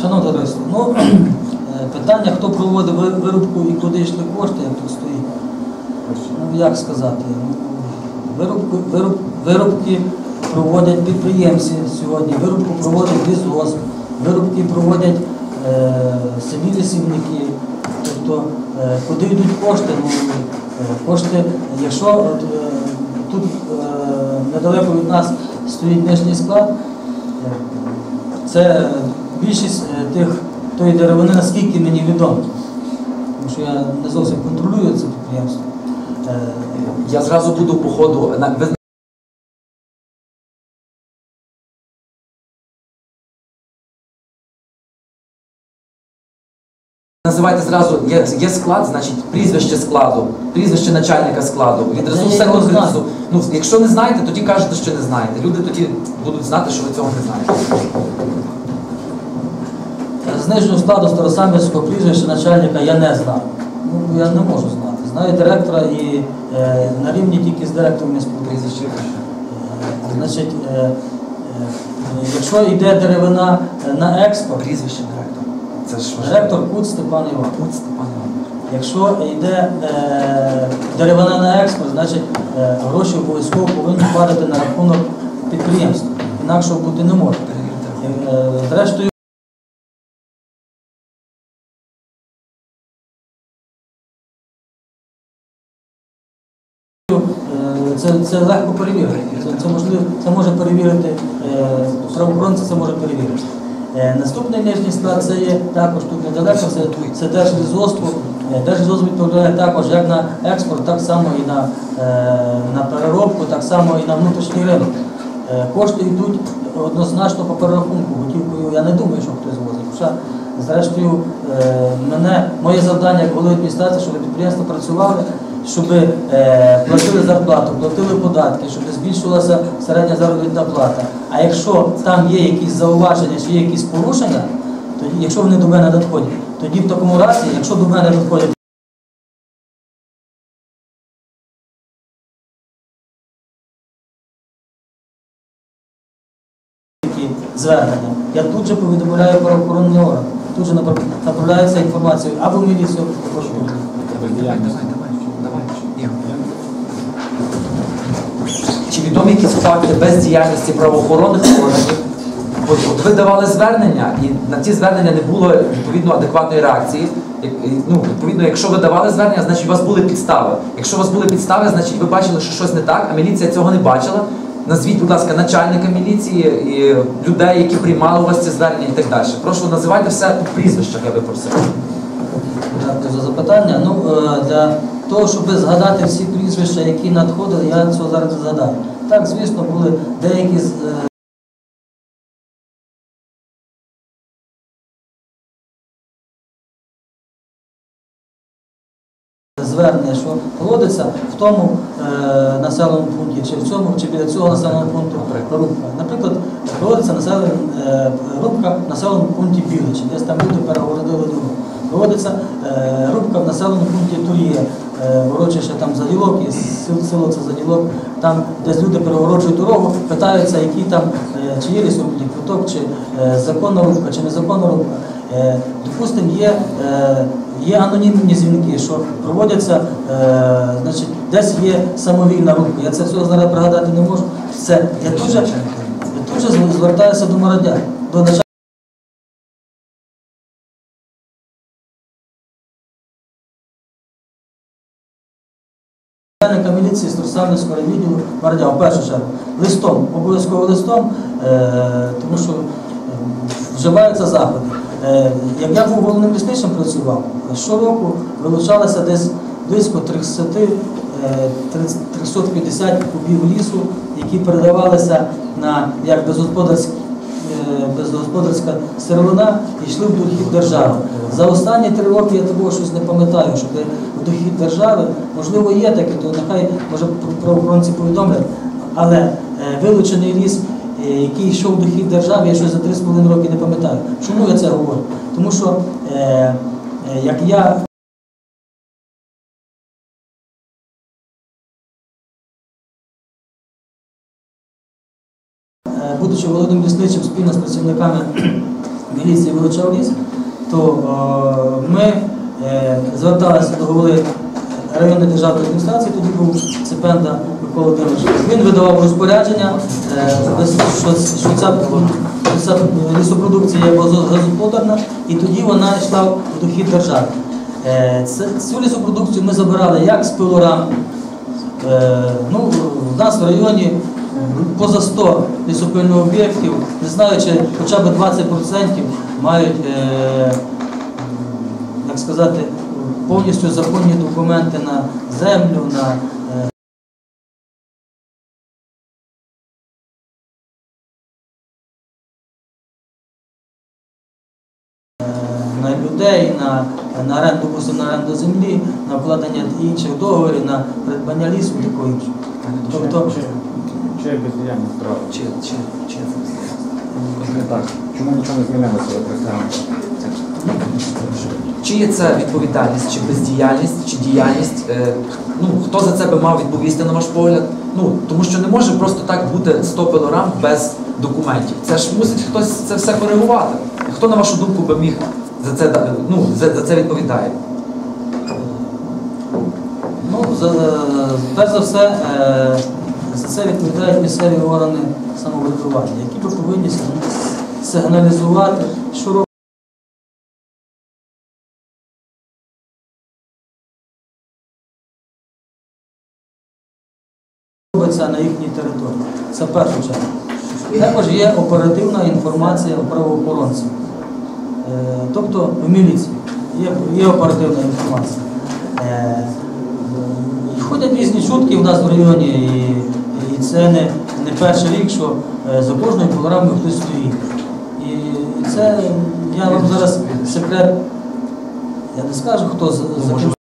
Шановне товариство, ну, е, питання, хто проводив вирубку і куди йшли кошти, як тут стоїть. Ну, як сказати, вирубку, вируб, вирубки проводять підприємці сьогодні, вирубку проводить лісгосп, вирубки проводять е, самі лісівники. Тобто, е, куди йдуть кошти? Ну, е, кошти, якщо е, тут е, недалеко від нас стоїть нижній склад, е, це більшість е, тих тої деревини, наскільки мені відомо. Тому що я не зовсім контролюю це підприємство. Е, Я зразу буду по ходу. Називайте зразу, є, є склад, значить прізвище складу, прізвище начальника складу. Відразу Я все його Ну, якщо не знаєте, тоді кажете, що не знаєте. Люди тоді будуть знати, що ви цього не знаєте. З нижнього складу Старосамбірського прізвища начальника я не знаю. Ну, я не можу знати. Знаю директора і е, на рівні тільки з директором не спілкуюся. Е, Значить, е, е, якщо йде деревина е, на експорт, Прізвище директора. Це ж важливо. директор Кут Степан Іванович. От Степан Іванович. Якщо йде е, деревина на експорт, значить е, гроші обов'язково повинні падати на рахунок підприємства. Інакше бути не може. Перевірте. Е, Зрештою, це, це легко перевірити. Це, це, можливо, це може перевірити е, правоохоронці, це може перевірити. Е, Наступний нижній склад це є також тут недалеко, це, це Держлізоство. Е, відповідає також як на експорт, так само і на, е, на переробку, так само і на внутрішній ринок. Е, Кошти йдуть однозначно по перерахунку. Готівкою я не думаю, що хтось возить. Зрештою, е, мене, моє завдання як голови адміністрації, щоб підприємства працювали, щоб е, платили зарплату, платили податки, щоб збільшувалася середня заробітна плата. А якщо там є якісь зауваження чи є якісь порушення, якщо вони до мене надходять, тоді в такому разі, якщо до мене надходять звернення, я тут же повідомляю правоохоронний орган, тут же напра- направляється інформація або в міліцію, або в. Давай, давай, давай. Чи відомі якісь факти бездіяльності правоохоронних органів? От, от ви давали звернення, і на ці звернення не було відповідно адекватної реакції. Ну, відповідно, якщо ви давали звернення, значить у вас були підстави. Якщо у вас були підстави, значить ви бачили, що щось не так, а міліція цього не бачила. Назвіть, будь ласка, начальника міліції і людей, які приймали у вас ці звернення і так далі. Прошу називайте все по прізвищах, я би просив. Дякую за запитання. Ну, е, для того, щоб згадати всі прізвища, які надходили, я цього зараз згадаю. Так, звісно, були деякі е, звернення, що проводиться в тому е, населеному пункті, чи в цьому, чи біля цього населеного пункту рубка. Наприклад, проводиться населен, е, рубка в населеному пункті Біличі, десь там люди перегородили дорогу. Проводиться е, рубка в населеному пункті Тур'є, е, урочище там Заділок, і сел- село це Заділок, там десь люди перегороджують дорогу, питаються, які там, е, чи є лісорубний квиток, чи е, законна рубка, чи незаконна рубка. Допустимо, є, є анонімні дзвінки, що проводяться, значить, десь є самовільна рубка. Я це всього зараз пригадати не можу. Це я дуже, дуже звертаюся до мародяр, до начальника. Міліції Струсавницького відділу Мародя, в першу чергу, листом, обов'язково листом, е, тому що е, вживаються заходи. Е, як я був головним лісничим працював, щороку вилучалося десь близько 300, е, 350 кубів лісу, які передавалися на як безгосподарські безгосподарська сировина йшли в дохід держави. За останні три роки я такого щось не пам'ятаю, щоб в дохід держави, можливо, є таке, то нехай може правоохоронці повідомлять, але е, вилучений ліс, е, який йшов в дохід держави, я щось за 3,5 роки не пам'ятаю. Чому я це говорю? Тому що е, е, як я будучи головним лісничим спільно з працівниками міліції вилучав ліс, то е, ми е, зверталися до голови районної державної адміністрації, тоді був Цепенда Микола Володимирович. Він видавав розпорядження, е, що, ця, лісопродукція є газоплодарна, і тоді вона йшла в дохід держави. Е, Цю лісопродукцію ми забирали як з пилорам, Е, ну, в нас в районі поза 100 лісопильних об'єктів, не знаю, чи хоча б 20% мають, е, як сказати, повністю законні документи на землю, на, е, на людей, на, на оренду, на оренду землі, на вкладення інших договорів, на придбання лісу і такого іншого. Тобто, Чи, бездіяльність справи? Чи, чи, чи Не так. Чому нічого не змінилося? Чи є це відповідальність, чи бездіяльність, чи діяльність? Е, ну, хто за це би мав відповісти, на ваш погляд? Ну, тому що не може просто так бути 100 пилорам без документів. Це ж мусить хтось це все коригувати. Хто, на вашу думку, би міг за це, ну, за, за це відповідає? Ну, за, перш за все, е, за це відповідають місцеві органи самоврядування, які би повинні сигналізувати, що робиться на їхній території. Це першу чергу. Також є оперативна інформація правоохоронців, Е, тобто в міліції. Є, оперативна інформація. Е, Ходять різні чутки в нас в районі, це не, не перший рік, що е, за кожною програмою хтось стоїть. І, це я вам зараз секрет, я не скажу, хто за, ким